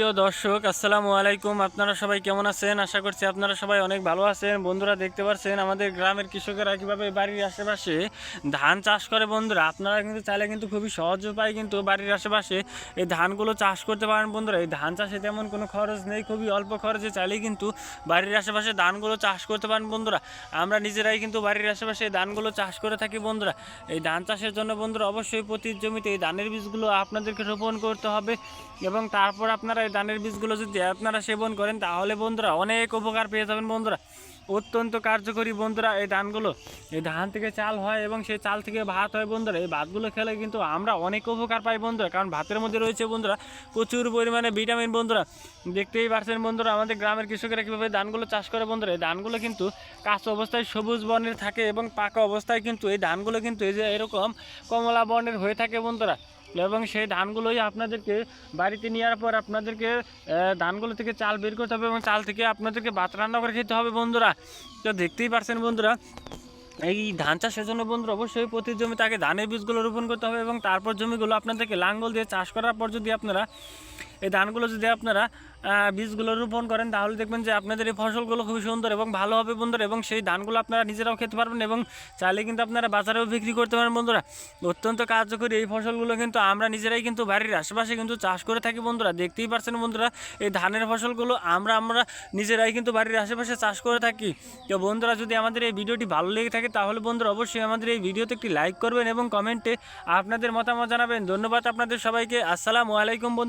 প্রিয় দর্শক, আসসালামু আলাইকুম। আপনারা সবাই কেমন আছেন? আশা করছি আপনারা সবাই অনেক ভালো আছেন। বন্ধুরা দেখতে পাচ্ছেন, আমাদের গ্রামের কৃষকেরা কীভাবে বাড়ির আশেপাশে ধান চাষ করে বন্ধুরা? আপনারা কিন্তু চাইলে কিন্তু খুবই সহজ উপায় কিন্তু বাড়ির আশেপাশে এই ধানগুলো চাষ করতে পারেন বন্ধুরা। এই ধান চাষে তেমন কোনো খরচ নেই, খুবই অল্প খরচে চাইলেই কিন্তু বাড়ির আশেপাশে ধানগুলো চাষ করতে পারেন বন্ধুরা। আমরা নিজেরাই কিন্তু বাড়ির আশেপাশে এই ধানগুলো চাষ করে থাকি বন্ধুরা। এই ধান চাষের জন্য বন্ধুরা অবশ্যই প্রতি জমিতে এই ধানের বীজগুলো আপনাদেরকে রোপণ করতে হবে এবং তারপর আপনারা ধানের বীজগুলো যদি আপনারা সেবন করেন, তাহলে বন্ধুরা অনেক উপকার পেয়ে যাবেন বন্ধুরা। অত্যন্ত কার্যকরী বন্ধুরা এই ধানগুলো। এই ধান থেকে চাল হয় এবং সেই চাল থেকে ভাত হয় বন্ধুরা। এই ভাতগুলো খেলে কিন্তু আমরা অনেক উপকার পাই বন্ধুরা, কারণ ভাতের মধ্যে রয়েছে বন্ধুরা প্রচুর পরিমাণে ভিটামিন বন্ধুরা। দেখতেই পারছেন বন্ধুরা, আমাদের গ্রামের কৃষকেরা কীভাবে ধানগুলো চাষ করে বন্ধুরা। এই ধানগুলো কিন্তু কাঁচা অবস্থায় সবুজ বর্ণের থাকে এবং পাকা অবস্থায় কিন্তু এই ধানগুলো কিন্তু এই যে এরকম কমলা বর্ণের হয়ে থাকে বন্ধুরা। এবং সেই ধানগুলোই আপনাদেরকে বাড়িতে নেওয়ার পর আপনাদেরকে ধানগুলো থেকে চাল বের করতে হবে এবং চাল থেকে আপনাদেরকে ভাত রান্না করে খেতে হবে বন্ধুরা। তো দেখতেই পারছেন বন্ধুরা, এই ধান চাষের জন্য বন্ধুরা অবশ্যই প্রতি জমিতে আগে ধানের বীজগুলো রোপণ করতে হবে এবং তারপর জমিগুলো আপনাদেরকে লাঙ্গল দিয়ে চাষ করার পর যদি আপনারা এই ধানগুলো যদি আপনারা বীজগুলো রোপণ করেন, তাহলে দেখবেন যে আপনাদের এই ফসলগুলো খুবই সুন্দর এবং ভালো হবে বন্ধুরা। এবং সেই ধানগুলো আপনারা নিজেরাও খেতে পারবেন এবং চাইলে কিন্তু আপনারা বাজারেও বিক্রি করতে পারেন বন্ধুরা। অত্যন্ত কার্যকরী এই ফসলগুলো কিন্তু আমরা নিজেরাই কিন্তু বাড়ির আশেপাশে কিন্তু চাষ করে থাকি বন্ধুরা। দেখতেই পারছেন বন্ধুরা, এই ধানের ফসলগুলো আমরা আমরা নিজেরাই কিন্তু বাড়ির আশেপাশে চাষ করে থাকি। তো বন্ধুরা, যদি আমাদের এই ভিডিওটি ভালো লেগে থাকে, তাহলে বন্ধুরা অবশ্যই আমাদের এই ভিডিওতে একটি লাইক করবেন এবং কমেন্টে আপনাদের মতামত জানাবেন। ধন্যবাদ আপনাদের সবাইকে। আসসালামু আলাইকুম বন্ধু